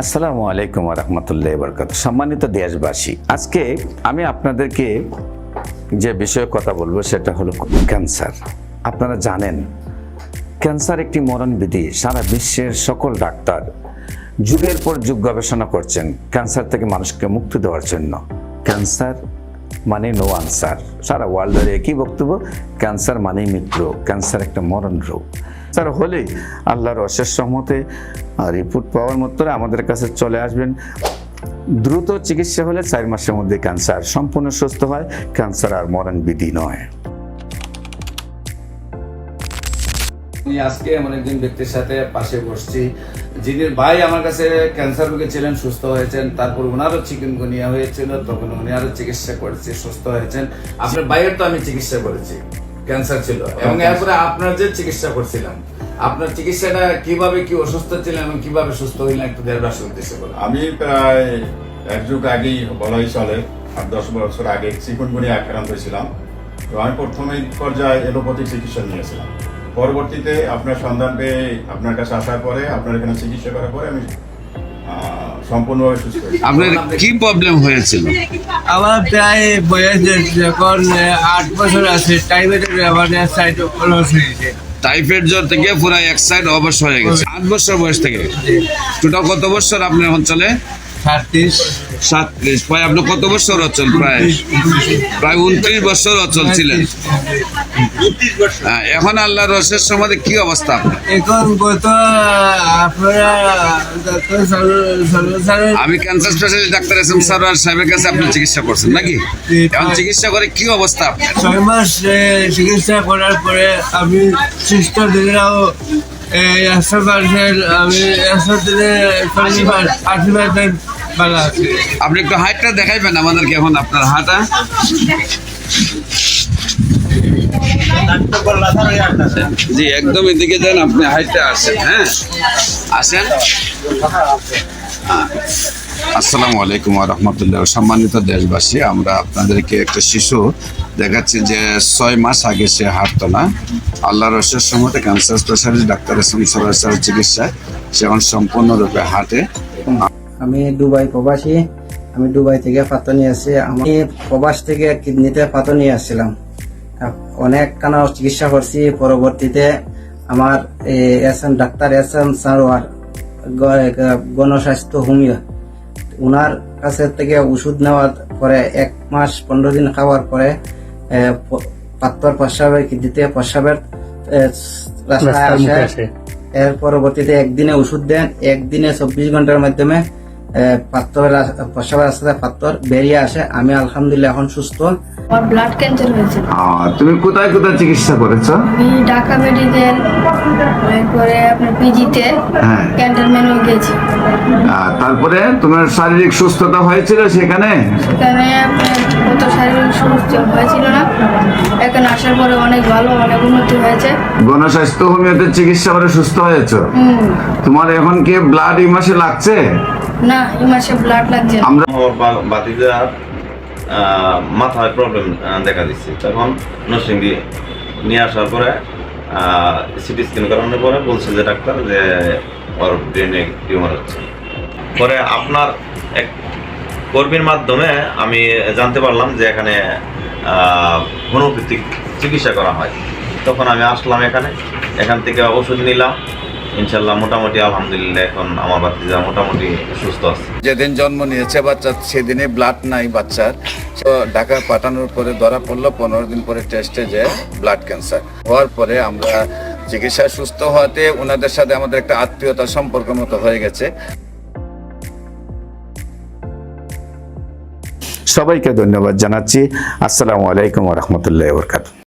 আসসালামু আলাইকুম রহমতুল্লাহ বরকাত সম্মানিত দেশবাসী, আজকে আমি আপনাদেরকে যে বিষয়ে কথা বলব সেটা হলো ক্যান্সার। আপনারা জানেন, ক্যান্সার একটি মরণ বিধি সারা বিশ্বের সকল ডাক্তার যুগের পর যুগ গবেষণা করছেন ক্যান্সার থেকে মানুষকে মুক্তি দেওয়ার জন্য। ক্যান্সার মানে নো আনসার সারা ওয়ার্ল্ডের একই বক্তব্য, ক্যান্সার মানেই মৃত্যু। ক্যান্সার একটা মরণ রোগ স্যার, হলেই আল্লাহর অশেষ সহমতে রিপোর্ট পাওয়ার মধ্যে আমাদের কাছে চলে আসবেন। দ্রুত চিকিৎসা হলে চার মাসের মধ্যে ক্যান্সার সম্পূর্ণ সুস্থ হয় ক্যান্সার আর মরণ বিধি নয়। আমি আজকে এমন একজন ব্যক্তির সাথে পাশে বসছি, যিনি ভাই আমার কাছে ক্যান্সার রোগে ছিলেন, সুস্থ হয়েছেন, তারপর ওনারও চিকেনগুনিয়া হয়েছিল, তখন উনি আরও চিকিৎসা করেছে, সুস্থ হয়েছেন। আপনার ভাইয়ের তো আমি চিকিৎসা করেছি। ক্যান্সার ছিল। এবং এরপরে আপনার যে চিকিৎসা করছিলাম আপনার চিকিৎসাটা কীভাবে কি অসুস্থ ছিলেন এবং কীভাবে সুস্থ হইলেন একটু দেড়বাসী উদ্দেশ্যে বলুন। আমি প্রায় এক যুগ আগেই বলাই চলে আট দশ বছর আগে চিকুনগুনি আক্রান্ত হয়েছিলাম তো আমি প্রথমে পর্যায়ে এলোপ্যাথিক চিকিৎসা নিয়েছিলাম। পরবর্তীতে আপনার সন্ধান পেয়ে আপনার কাছে আসার পরে আপনার এখানে চিকিৎসা করার পরে আমি সম্পূর্ণভাবে সুস্থ আপনার কি প্রবলেম হয়েছিল? আমার প্রায় বয়স যখন আট বছর আছে টাইমের আমাদের সাইড অলস হয়েছে। টাইফয়েড জ্বর থেকে পুরো এক সাইড অবশ্য হয়ে গেছে। আট বছর বয়স থেকে? টোটাল কত বছর আপনার অঞ্চলে? সাতত্রিশ প্রায় আপনি কত বছর অচল প্রায় প্রায় উনত্রিশ বছর অচল ছিলেন। হ্যাঁ, এখন আল্লাহর রসের সমাধি কি অবস্থা এখন গত আমি cancer specialist doctor S M Sarowar সাহেবের কাছে আপনি চিকিৎসা করছেন নাকি? এখন চিকিৎসা করে কি অবস্থা ছয় মাস চিকিৎসা করার পরে আমি সিস্টার দিদিরাও আমি একশো দিনে। শনিবার আপনি একটু হাইটটা দেখাইবেন আমাদেরকে এখন আপনার হাঁটা। জি, একদম এদিকে যান, আপনি হাইটটা আসেন হ্যাঁ? আসেন। আসসালামু আলাইকুম রহমতুল্লাহ সম্মানিত দেশবাসী, আমরা আপনাদেরকে একটা শিশু দেখাচ্ছি যে ছয় মাস আগে সে হাঁটতো না। আল্লাহ রসের সময়তে ক্যান্সার স্পেশালিস্ট ডাক্তার এসএম সরাসর চিকিৎসায় সে এখন সম্পূর্ণরূপে হাঁটে। আমি দুবাই প্রবাসী আমি দুবাই থেকে পাথর নিয়ে আসছি। আমি প্রবাস থেকে কিডনিতে পাথর নিয়ে আসছিলাম। অনেক কানা চিকিৎসা করছি। পরবর্তীতে আমার S M doctor S M Sarowar Gonoshasthaya homeo ওনার কাছে থেকে ওষুধ নেওয়ার পরে এক মাস পনেরো দিন খাওয়ার পরে এ, প- প্রস্রাবের কিডনিতে প্রস্রাবের রাস্তায় আসে। এর পরবর্তীতে একদিনে ওষুধ দেন একদিনে চব্বিশ ঘণ্টার মাধ্যমে পাত্তর প্রসাবের রাস্তাতে পাত্তর বেরিয়ে আসে। আমি আলহামদুলিল্লাহ এখন সুস্থ। আমার ব্লাড ক্যান্সার হয়েছিল তুমি কোথায় কোথায় চিকিৎসা করেছ? আমি ঢাকা মেডিকেল এরপরে আপনার পিজিতে হ্যাঁ। ক্যান্টনমেন্ট গেছি তারপরে তোমার শারীরিক সুস্থতা হয়েছিল সেখানে? সেখানে আপনার কত শারীরিক সমস্যা হয়েছিল না। এখানে আসার পরে অনেক ভালো অনেক উন্নতি হয়েছে। গণস্বাস্থ্য হোমিওতে চিকিৎসা করে সুস্থ হয়েছো? তোমার এখন কি ব্লাড এই মাসে লাগছে? না, এই মাসে ব্লাড লাগছে। আমরা বাতিজার মাথায় প্রবলেম দেখা দিচ্ছে। তখন নরসিংদী নিয়ে আসার পরে সিটি স্ক্যান করানোর পরে বলছে যে ডাক্তার যে ওর ব্রেনে টিউমার হচ্ছে। পরে আপনার এক কর্মীর মাধ্যমে আমি জানতে পারলাম যে এখানে হোমিওপ্যাথিক চিকিৎসা করা হয়। তখন আমি আসলাম এখানে, এখান থেকে ওষুধ নিলাম। ইনশাল্লাহ মোটামুটি আলহামদুলিল্লাহ এখন আমার বাতিজা মোটামুটি সুস্থ আছে। যেদিন জন্ম নিয়েছে বাচ্চা সেদিনে ব্লাড নাই বাচ্চার। তো ঢাকা পাঠানোর পরে ধরা পড়ল পনেরো দিন পরে টেস্টে যে ব্লাড ক্যান্সার হওয়ার পরে আমরা চিকিৎসা সুস্থ হওয়াতে ওনাদের সাথে আমাদের একটা আত্মীয়তা সম্পর্ক মতো হয়ে গেছে। সবাইকে ধন্যবাদ জানাচ্ছি। আসসালামু আলাইকুম রহমতুল্লাহ বরকাত